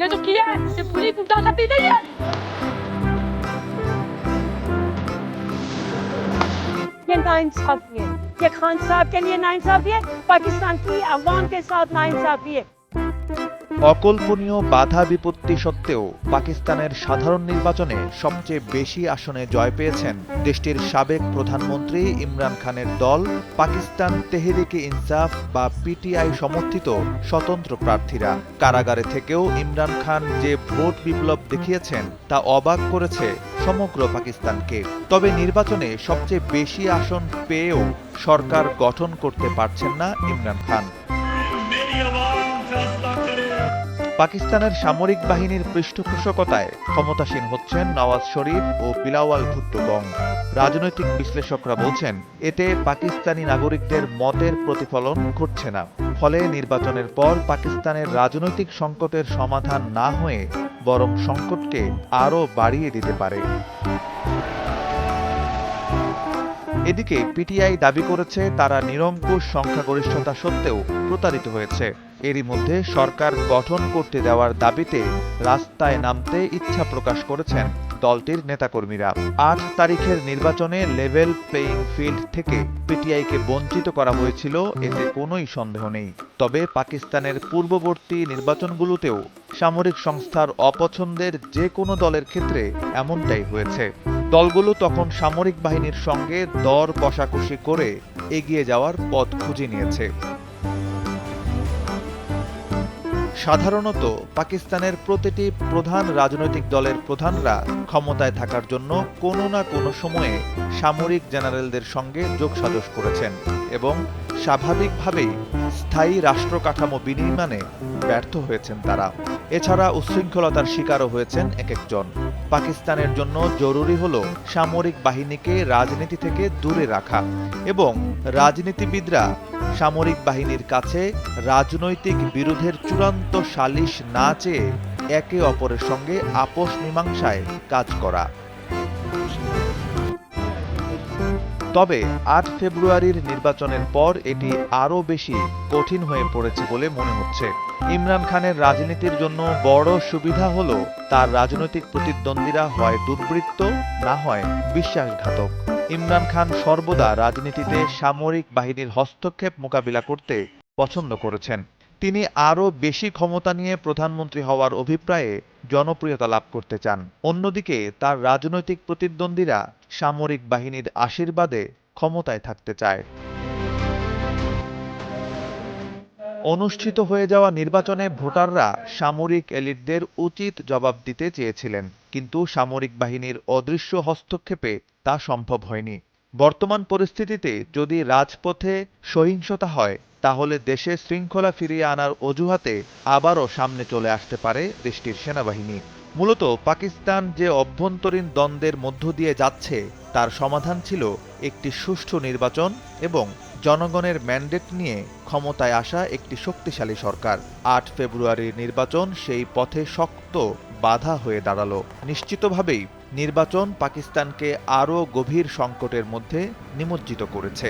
ये तो किया है। ये नाइंसाफी खान साहब के लिए नाइंसाफी है। पाकिस्तान की अवाम के साथ नाइंसाफी है। অকল্পনীয় বাধা বিপত্তি সত্ত্বেও পাকিস্তানের সাধারণ নির্বাচনে সবচেয়ে বেশি আসনে জয় পেয়েছেন দেশটির সাবেক প্রধানমন্ত্রী ইমরান খানের দল, পাকিস্তান তেহরিকে ইনসাফ বা পিটিআই সমর্থিত স্বতন্ত্র প্রার্থীরা। কারাগারে থেকেও ইমরান খান যে ভোট বিপ্লব দেখিয়েছেন তা অবাক করেছে সমগ্র পাকিস্তানকে। তবে নির্বাচনে সবচেয়ে বেশি আসন পেয়েও সরকার গঠন করতে পারছেন না ইমরান খান। পাকিস্তানের সামরিক বাহিনীর পৃষ্ঠপোষকতায় ক্ষমতাসীন হচ্ছেন নওয়াজ শরীফ ও বিলাওয়াল ভুট্টো গং রাজনৈতিক বিশ্লেষকরা বলছেন, এতে পাকিস্তানি নাগরিকদের মতের প্রতিফলন ঘটছে না। ফলে নির্বাচনের পর পাকিস্তানের রাজনৈতিক সংকটের সমাধান না হয়ে বরং সংকটকে আরও বাড়িয়ে দিতে পারে। এদিকে পিটিআই দাবি করেছে তারা নিরঙ্কুশ সংখ্যাগরিষ্ঠতা সত্ত্বেও প্রতারিত হয়েছে। এরই মধ্যে সরকার গঠন করতে দেওয়ার দাবিতে রাস্তায় নামতে ইচ্ছা প্রকাশ করেছেন দলটির নেতাকর্মীরা। আট তারিখের নির্বাচনে লেভেল প্লেইং ফিল্ড থেকে পিটিআইকে বঞ্চিত করা হয়েছিল, এতে কোনোই সন্দেহ নেই। তবে পাকিস্তানের পূর্ববর্তী নির্বাচনগুলোতেও সামরিক সংস্থার অপছন্দের যে কোনো দলের ক্ষেত্রে এমনটাই হয়েছে। দলগুলো তখন সামরিক বাহিনীর সঙ্গে দর কষাকষি করে এগিয়ে যাওয়ার পথ খুঁজে নিয়েছে। সাধারণত পাকিস্তানের প্রতিটি প্রধান রাজনৈতিক দলের প্রধানরা ক্ষমতায় থাকার জন্য কোনো না কোনো সময়ে সামরিক জেনারেলদের সঙ্গে যোগসাজশ করেছেন এবং স্বাভাবিকভাবেই স্থায়ী রাষ্ট্র কাঠামো বিনির্মাণে ব্যর্থ হয়েছেন তারা। এছাড়া উচ্ছৃঙ্খলতার শিকারও হয়েছেন এক একজন পাকিস্তানের জন্য জরুরি হল সামরিক বাহিনীকে রাজনীতি থেকে দূরে রাখা এবং রাজনীতিবিদরা সামরিক বাহিনীর কাছে রাজনৈতিক বিরোধের চূড়ান্ত সালিশ না চেয়ে একে অপরের সঙ্গে আপোষ মীমাংসায় কাজ করা। তবে আট ফেব্রুয়ারির নির্বাচনের পর এটি আরও বেশি কঠিন হয়ে পড়েছে বলে মনে হচ্ছে। ইমরান খানের রাজনীতির জন্য বড় সুবিধা হল তার রাজনৈতিক প্রতিদ্বন্দ্বীরা হয় দুর্বৃত্ত, না হয় বিশ্বাসঘাতক। ইমরান খান সর্বদা রাজনীতিতে সামরিক বাহিনীর হস্তক্ষেপ মোকাবিলা করতে পছন্দ করেছেন। তিনি আরও বেশি ক্ষমতা নিয়ে প্রধানমন্ত্রী হওয়ার অভিপ্রায়ে জনপ্রিয়তা লাভ করতে চান। অন্যদিকে, তার রাজনৈতিক প্রতিদ্বন্দ্বীরা সামরিক বাহিনীর আশীর্বাদে ক্ষমতায় থাকতে চায়। অনুষ্ঠিত হয়ে যাওয়া নির্বাচনে ভোটাররা সামরিক এলিটদের উচিত জবাব দিতে চেয়েছিলেন, কিন্তু সামরিক বাহিনীর অদৃশ্য হস্তক্ষেপে তা সম্ভব হয়নি। বর্তমান পরিস্থিতিতে যদি রাজপথে সহিংসতা হয়, তাহলে দেশে শৃঙ্খলা ফিরিয়ে আনার অজুহাতে আবারও সামনে চলে আসতে পারে দেশটির সেনাবাহিনী। মূলত পাকিস্তান যে অভ্যন্তরীণ দ্বন্দ্বের মধ্য দিয়ে যাচ্ছে, তার সমাধান ছিল একটি সুষ্ঠু নির্বাচন এবং জনগণের ম্যান্ডেট নিয়ে ক্ষমতায় আসা একটি শক্তিশালী সরকার। আট ফেব্রুয়ারির নির্বাচন সেই পথে শক্ত বাধা হয়ে দাঁড়াল। নিশ্চিতভাবেই নির্বাচন পাকিস্তানকে আরও গভীর সংকটের মধ্যে নিমজ্জিত করেছে।